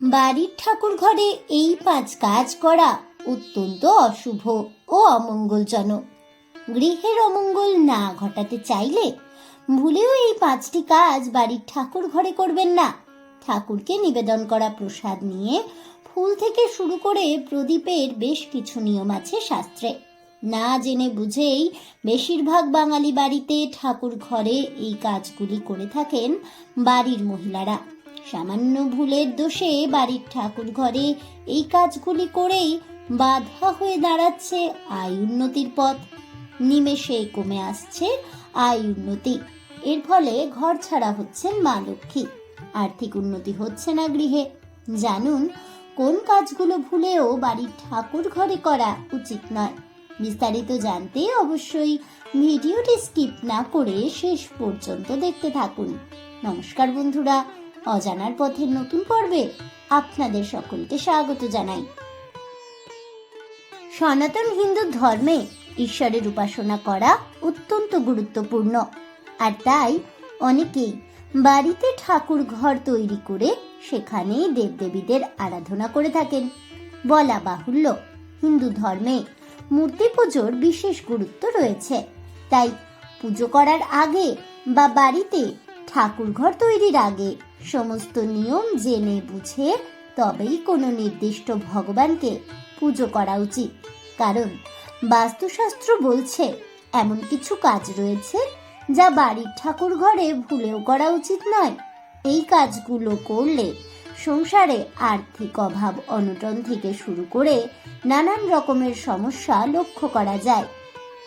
বাড়ির ঠাকুর ঘরে এই পাঁচ কাজ করা অত্যন্ত অশুভ ও অমঙ্গলজনক। গৃহের অমঙ্গল না ঘটাতে চাইলে ভুলেও এই পাঁচটি কাজ বাড়ির ঠাকুর ঘরে করবেন না। ঠাকুরকে নিবেদন করা প্রসাদ নিয়ে ফুল থেকে শুরু করে প্রদীপের বেশ কিছু নিয়ম আছে শাস্ত্রে। না জেনে বুঝেই বেশিরভাগ বাঙালি বাড়িতে ঠাকুর ঘরে এই কাজগুলি করে থাকেন বাড়ির মহিলারা। সামান্য ভুলের দোষে বাড়ির ঠাকুর ঘরে এই কাজগুলি করেই বাধা হয়ে দাঁড়াচ্ছে আয় উন্নতির পথ। নিমেষে কমে আসছে আয় উন্নতি। এর ফলে ঘর ছাড়া হচ্ছেন মা লক্ষ্মী। আর্থিক উন্নতি হচ্ছে না গৃহে। জানুন, কোন কাজগুলো ভুলেও বাড়ির ঠাকুর ঘরে করা উচিত নয়। বিস্তারিত জানতে অবশ্যই ভিডিওটি স্কিপ না করে শেষ পর্যন্ত দেখতে থাকুন। নমস্কার বন্ধুরা অজানার পথের নতুন পর্বে আপনাদের সকলকে স্বাগত জানাই। সনাতন হিন্দু ধর্মে ঈশ্বরের উপাসনা করা অত্যন্ত গুরুত্বপূর্ণ। আর তাই অনেকেই বাড়িতে ঠাকুর ঘর তৈরি করে সেখানেই দেবদেবীদের আরাধনা করে থাকেন। বলা বাহুল্য, হিন্দু ধর্মে মূর্তি পুজোর বিশেষ গুরুত্ব রয়েছে। তাই পুজো করার আগে বা বাড়িতে ঠাকুর ঘর তৈরির আগে সমস্ত নিয়ম জেনে বুঝে তবেই কোনো নির্দিষ্ট ভগবানকে পুজো করা উচিত। কারণ বাস্তুশাস্ত্র বলছে, এমন কিছু কাজ রয়েছে যা বাড়ির ঠাকুর ঘরে ভুলেও করা উচিত নয়। এই কাজগুলো করলে সংসারে আর্থিক অভাব অনটন থেকে শুরু করে নানান রকমের সমস্যা লক্ষ্য করা যায়।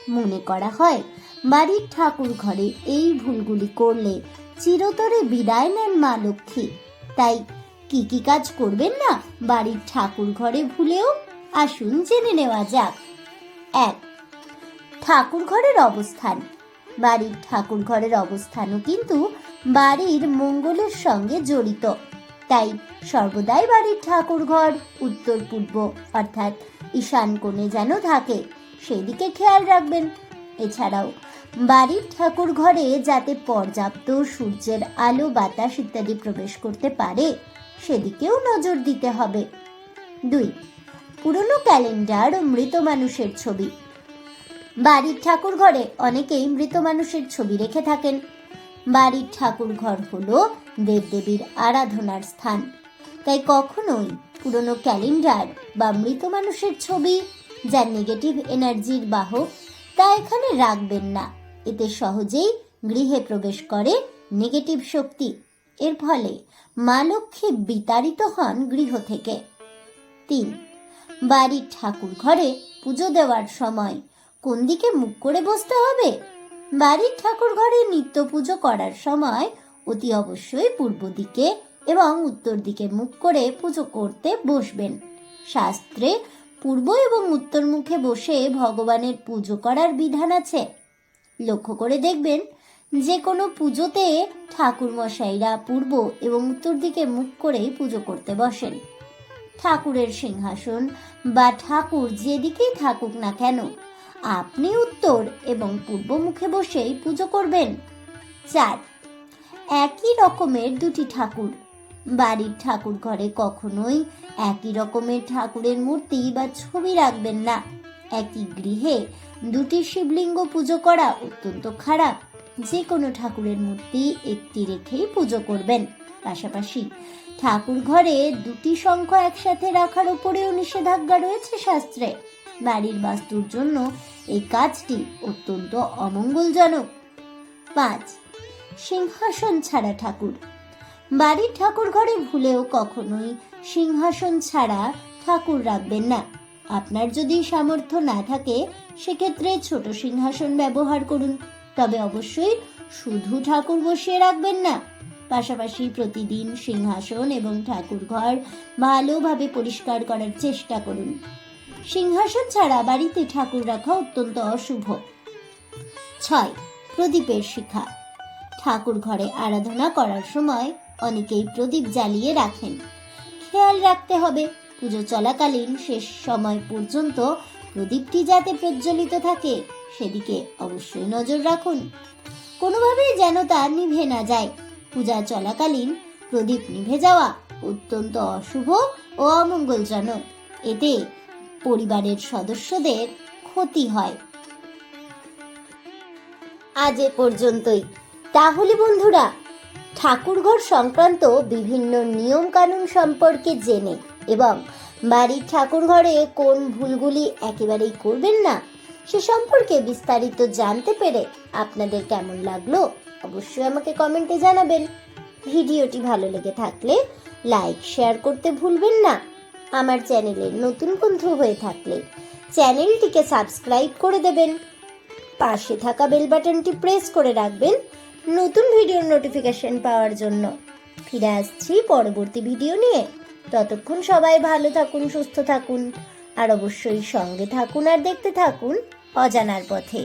মনে করা হয়, বাড়ির ঠাকুর ঘরে এই ভুলগুলি করলে চিরতরে বিদায় নেন মা লক্ষ্মী। তাই কি কি কাজ করবেন না বাড়ির ঠাকুর ঘরে ভুলেও? আসুন জেনে নেওয়া যাক। এক, ঠাকুর ঘরের অবস্থান। বাড়ির ঠাকুর ঘরের অবস্থানও কিন্তু বাড়ির মঙ্গলের সঙ্গে জড়িত। তাই সর্বদাই বাড়ির ঠাকুর ঘর উত্তর পূর্ব অর্থাৎ ঈশান কোণে যেন থাকে, সেদিকে খেয়াল রাখবেন। এছাড়াও, বাড়ির ঠাকুর ঘরে যাতে পর্যাপ্ত সূর্যের আলো, বাতাস ইত্যাদি প্রবেশ করতে পারে, সেদিকেও নজর দিতে হবে। দুই, পুরনো ক্যালেন্ডার ও মৃত মানুষের ছবি। বাড়ির ঠাকুর ঘরে অনেকেই মৃত মানুষের ছবি রেখে থাকেন। বাড়ির ঠাকুর ঘর হলো দেবদেবীর আরাধনার স্থান। তাই কখনোই পুরনো ক্যালেন্ডার বা মৃত মানুষের ছবি যা নেগেটিভ এনার্জির বাহক তা এখানে রাখবেন না। এতে সহজেই গৃহে প্রবেশ করে নেগেটিভ শক্তি। এর ফলে মা লক্ষ্মী বিতাড়িত হন গৃহ থেকে। তিন, বাড়ির ঠাকুর ঘরে পুজো দেওয়ার সময় কোন দিকে মুখ করে বসতে হবে? বাড়ির ঠাকুর ঘরে নিত্য পুজো করার সময় অতি অবশ্যই পূর্ব দিকে এবং উত্তর দিকে মুখ করে পুজো করতে বসবেন। শাস্ত্রে পূর্ব এবং উত্তর মুখে বসে ভগবানের পুজো করার বিধান আছে। লক্ষ্য করে দেখবেন, যে কোনো পুজোতে ঠাকুর মশাইরা পূর্ব এবং উত্তর দিকে মুখ করেই পুজো করতে বসেন। ঠাকুরের সিংহাসন বা ঠাকুর যেদিকেই থাকুক না কেন, আপনি উত্তর এবং পূর্ব মুখে বসেই পুজো করবেন। চার, একই রকমের দুটি ঠাকুর বাড়ির ঠাকুর ঘরে কখনোই একই রকমের ঠাকুরের মূর্তি বা ছবি রাখবেন না। একই গৃহে দুটি শিবলিঙ্গ পুজো করা অত্যন্ত খারাপ। যে কোনো ঠাকুরের মূর্তি একটি রেখেই পুজো করবেন। পাশাপাশি ঠাকুর ঘরে দুটি সংখ্যা একসাথে রাখার উপরেও নিষেধাজ্ঞা রয়েছে শাস্ত্রে। বাড়ির বাস্তুর জন্য এই কাজটি অত্যন্ত অমঙ্গলজনক। পাঁচ, সিংহাসন ছাড়া ঠাকুর। বাড়ির ঠাকুর ঘরে ভুলেও কখনোই সিংহাসন ছাড়া ঠাকুর রাখবেন না। আপনার যদি সামর্থ্য না থাকে, সেক্ষেত্রে ছোট সিংহাসন ব্যবহার করুন। তবে অবশ্যই শুধু ঠাকুর বসিয়ে রাখবেন না, পাশাপাশি প্রতিদিন সিংহাসন এবং ঠাকুর ঘর ভালোভাবে পরিষ্কার করার চেষ্টা করুন। সিংহাসন ছাড়া বাড়িতে ঠাকুর রাখা অত্যন্ত অশুভ। ছয়, প্রদীপের শিখা। ঠাকুর ঘরে আরাধনা করার সময় অনেকেই প্রদীপ জ্বালিয়ে রাখেন। খেয়াল রাখতে হবে, পুজো চলাকালীন শেষ সময় পর্যন্ত প্রদীপটি যাতে প্রজ্বলিত থাকে, সেদিকে অবশ্যই নজর রাখুন। কোনোভাবেই যেন তা নিভে না যায়। পূজা চলাকালীন প্রদীপ নিভে যাওয়া অত্যন্ত অশুভ ও অমঙ্গলজনক। এতে পরিবারের সদস্যদের ক্ষতি হয়। আজ এ পর্যন্তই। তাহলে বন্ধুরা ঠাকুরঘর সংক্রান্ত বিভিন্ন নিয়ম কানুন সম্পর্কে জেনে এবং বাড়ির ঠাকুরঘরে কোন ভুলগুলি একেবারেই করবেন না, সে সম্পর্কে বিস্তারিত জানতে পেরে আপনাদের কেমন লাগল অবশ্যই আমাকে কমেন্টে জানাবেন। ভিডিওটি ভালো লেগে থাকলে লাইক, শেয়ার করতে ভুলবেন না। আমার চ্যানেলের নতুন বন্ধু হয়ে থাকলে চ্যানেলটিকে সাবস্ক্রাইব করে দেবেন। পাশে থাকা বেল বাটনটি প্রেস করে রাখবেন নতুন ভিডিওর নোটিফিকেশন পাওয়ার জন্য। ফিরে আসছি পরবর্তী ভিডিও নিয়ে। ততক্ষণ সবাই ভালো থাকুন, সুস্থ থাকুন, আর অবশ্যই সঙ্গে থাকুন আর দেখতে থাকুন অজানার পথে।